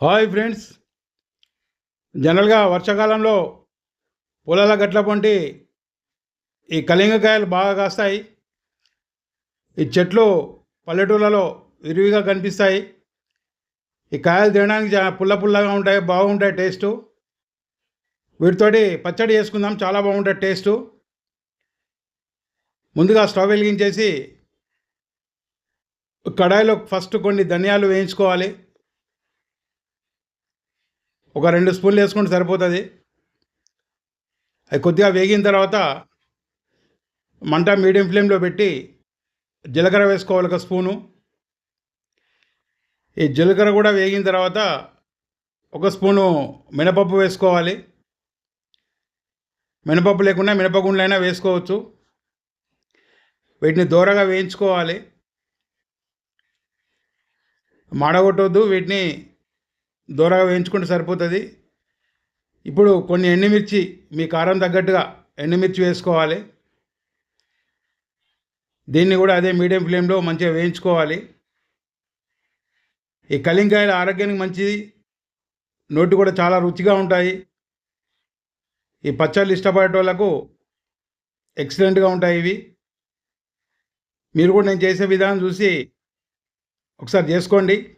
Hi friends. జనరల్గా వర్షాకాలంలో పొలాల గట్ల పొంటి ఈ కలింగకాయలు బాగా కాస్తాయి. ఈ చెట్లు పల్లెటూళ్ళలో విరివిగా కనిపిస్తాయి. ఈ కాయలు తినడానికి పుల్ల పుల్లగా ఉంటాయి బాగుంటాయి టేస్టు. వీటితోటి పచ్చడి చేసుకుందాం చాలా బాగుంటుంది టేస్టు. ముందుగా స్టవ్ వెలిగించేసి కడాయిలో ఫస్ట్ కొన్ని ధనియాలు వేయించుకోవాలి. ఒక రెండు స్పూన్లు వేసుకుంటే సరిపోతుంది. అది కొద్దిగా వేగిన తర్వాత మంట మీడియం ఫ్లేమ్లో పెట్టి జీలకర్ర వేసుకోవాలి ఒక స్పూను. ఈ జీలకర్ర కూడా వేగిన తర్వాత ఒక స్పూను మినపప్పు వేసుకోవాలి. మినపప్పు లేకుండా మినపగుండ్లైనా వేసుకోవచ్చు. వీటిని దూరగా వేయించుకోవాలి. మాడగొట్టవద్దు వీటిని దూరగా వేయించుకుంటే సరిపోతుంది. ఇప్పుడు కొన్ని ఎండుమిర్చి మీ కారం తగ్గట్టుగా ఎండుమిర్చి వేసుకోవాలి. దీన్ని కూడా అదే మీడియం ఫ్లేమ్లో మంచిగా వేయించుకోవాలి. ఈ కలింకాయలు ఆరోగ్యానికి మంచిది. నోటి కూడా చాలా రుచిగా ఉంటాయి. ఈ పచ్చళ్ళు ఇష్టపడే వాళ్ళకు ఎక్సలెంట్గా ఉంటాయి ఇవి. మీరు కూడా నేను చేసే విధానం చూసి ఒకసారి చేసుకోండి.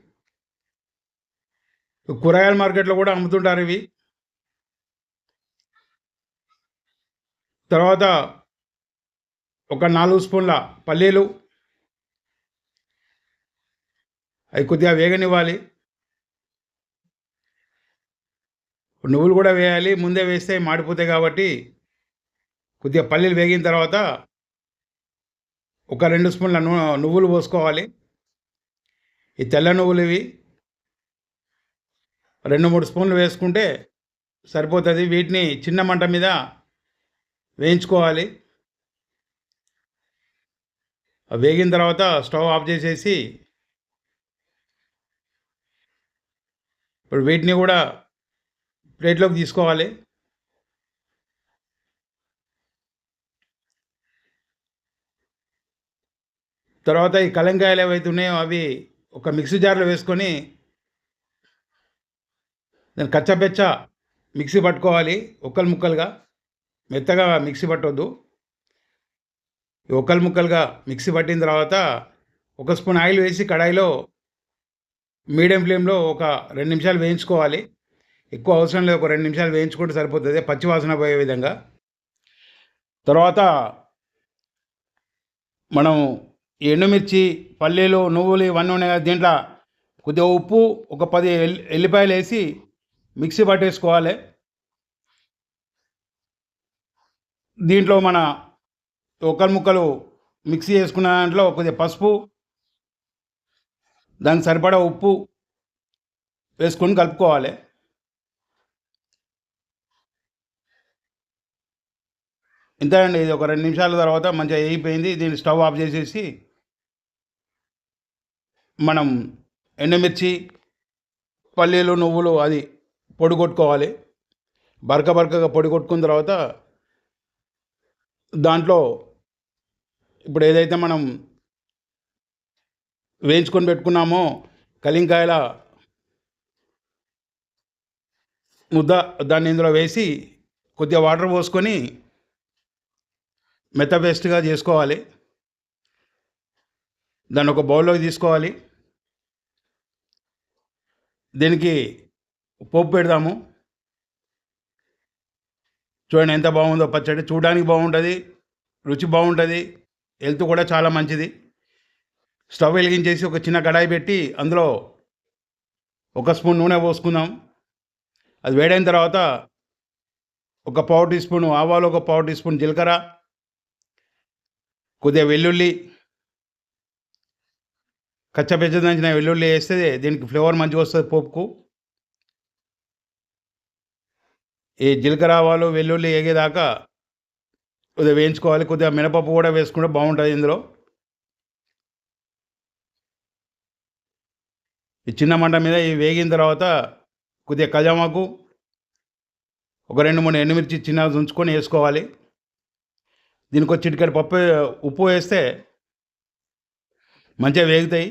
కూరగాయల మార్కెట్లో కూడా అమ్ముతుంటారు ఇవి. తర్వాత ఒక నాలుగు స్పూన్ల పల్లీలు. అవి కొద్దిగా వేగనివ్వాలి. నువ్వులు కూడా వేయాలి. ముందే వేస్తే మాడిపోతాయి కాబట్టి కొద్దిగా పల్లీలు వేగిన తర్వాత ఒక రెండు స్పూన్ల నువ్వులు పోసుకోవాలి. ఈ తెల్ల నువ్వులు ఇవి. రెండు మూడు స్పూన్లు వేసుకుంటే సరిపోతుంది. వీటిని చిన్న మంట మీద వేయించుకోవాలి. వేగిన తర్వాత స్టవ్ ఆఫ్ చేసేసి ఇప్పుడు వీటిని కూడా ప్లేట్లోకి తీసుకోవాలి. తర్వాత ఈ కలంకాయలు ఏవైతే ఉన్నాయో అవి ఒక మిక్సీ జార్లో వేసుకొని దాన్ని కచ్చబెచ్చ మిక్సీ పట్టుకోవాలి ఒక్కలు ముక్కలుగా. మెత్తగా మిక్సీ పట్టొద్దు. ఒక్కలు ముక్కలుగా మిక్సీ పట్టిన తర్వాత ఒక స్పూన్ ఆయిల్ వేసి కడాయిలో మీడియం ఫ్లేమ్లో ఒక రెండు నిమిషాలు వేయించుకోవాలి. ఎక్కువ అవసరం లేదు ఒక రెండు నిమిషాలు వేయించుకుంటే సరిపోతుంది. పచ్చి వాసన పోయే విధంగా. తర్వాత మనం ఈ ఎండుమిర్చి పల్లీలు నువ్వులు ఇవన్నీ ఉన్నాయి కదా దీంట్లో. కొద్దిగా ఉప్పు ఒక పది ఎల్లి ఎల్లిపాయలు వేసి మిక్సీ పట్టేసుకోవాలి. దీంట్లో మన ఒకరి ముక్కలు మిక్సీ చేసుకున్న దాంట్లో కొద్దిగా పసుపు దానికి సరిపడా ఉప్పు వేసుకొని కలుపుకోవాలి. ఇంతేనండి ఇది ఒక రెండు నిమిషాల తర్వాత మంచిగా అయిపోయింది దీన్ని స్టవ్ ఆఫ్ చేసేసి మనం ఎండుమిర్చి పల్లీలు నువ్వులు అది పొడి కొట్టుకోవాలి బరక బరకగా పొడి కొట్టుకున్న తర్వాత దాంట్లో ఇప్పుడు ఏదైతే మనం వేయించుకొని పెట్టుకున్నామో కలింకాయల ముద్ద దాన్ని ఇందులో వేసి కొద్దిగా వాటర్ పోసుకొని మెత్త పేస్ట్గా చేసుకోవాలి. దాన్ని ఒక బౌల్లోకి తీసుకోవాలి. దీనికి పోపు పెడదాము. చూడండి ఎంత బాగుందో పచ్చడి. చూడడానికి బాగుంటుంది. రుచి బాగుంటుంది. హెల్త్ కూడా చాలా మంచిది. స్టవ్ వెలిగించేసి ఒక చిన్న కడాయి పెట్టి అందులో ఒక స్పూన్ నూనె పోసుకుందాం. అది వేడైన తర్వాత ఒక పావు టీ స్పూన్ ఆవాలు ఒక పావు టీ స్పూన్ జీలకర్ర కొద్దిగా వెల్లుల్లి కచ్చపెచ్చ దంచిన వెల్లుల్లి వేస్తే దీనికి ఫ్లేవర్ మంచిగా వస్తుంది పోపుకు. ఈ జీలకర్ర ఆవాలు వెల్లుల్లి వేగేదాకా కొద్దిగా వేయించుకోవాలి. కొద్దిగా మినపప్పు కూడా వేసుకుంటే బాగుంటుంది ఇందులో. ఈ చిన్న మంట మీద ఇవి వేగిన తర్వాత కొద్దిగా కజామాకు ఒక రెండు మూడు ఎండుమిర్చి చిన్నగా ఉంచుకొని వేసుకోవాలి. దీనికి ఒక చిటికెడు పప్పు ఉప్పు వేస్తే మంచిగా వేగుతాయి.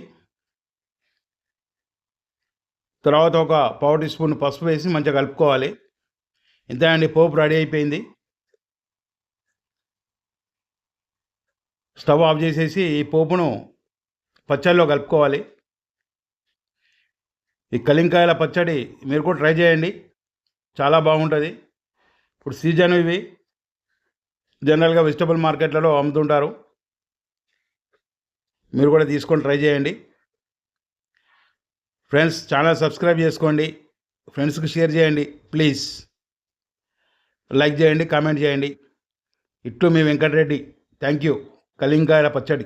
తర్వాత ఒక పావు టీ స్పూన్ పసుపు వేసి మంచిగా కలుపుకోవాలి. ఇంతే అండి పోపు రెడీ అయిపోయింది. స్టవ్ ఆఫ్ చేసేసి ఈ పోపును పచ్చడిలో కలుపుకోవాలి. ఈ కలింకాయల పచ్చడి మీరు కూడా ట్రై చేయండి. చాలా బాగుంటుంది. ఇప్పుడు సీజన్ ఇవి. జనరల్గా వెజిటబుల్ మార్కెట్లలో అమ్ముతుంటారు. మీరు కూడా తీసుకొని ట్రై చేయండి. ఫ్రెండ్స్ ఛానల్ సబ్స్క్రైబ్ చేసుకోండి. ఫ్రెండ్స్కి షేర్ చేయండి. ప్లీజ్. లైక్ చేయండి కామెంట్ చేయండి. ఇట్లు మీ వెంకటరెడ్డి. Thank you. కలింకాయల పచ్చడి.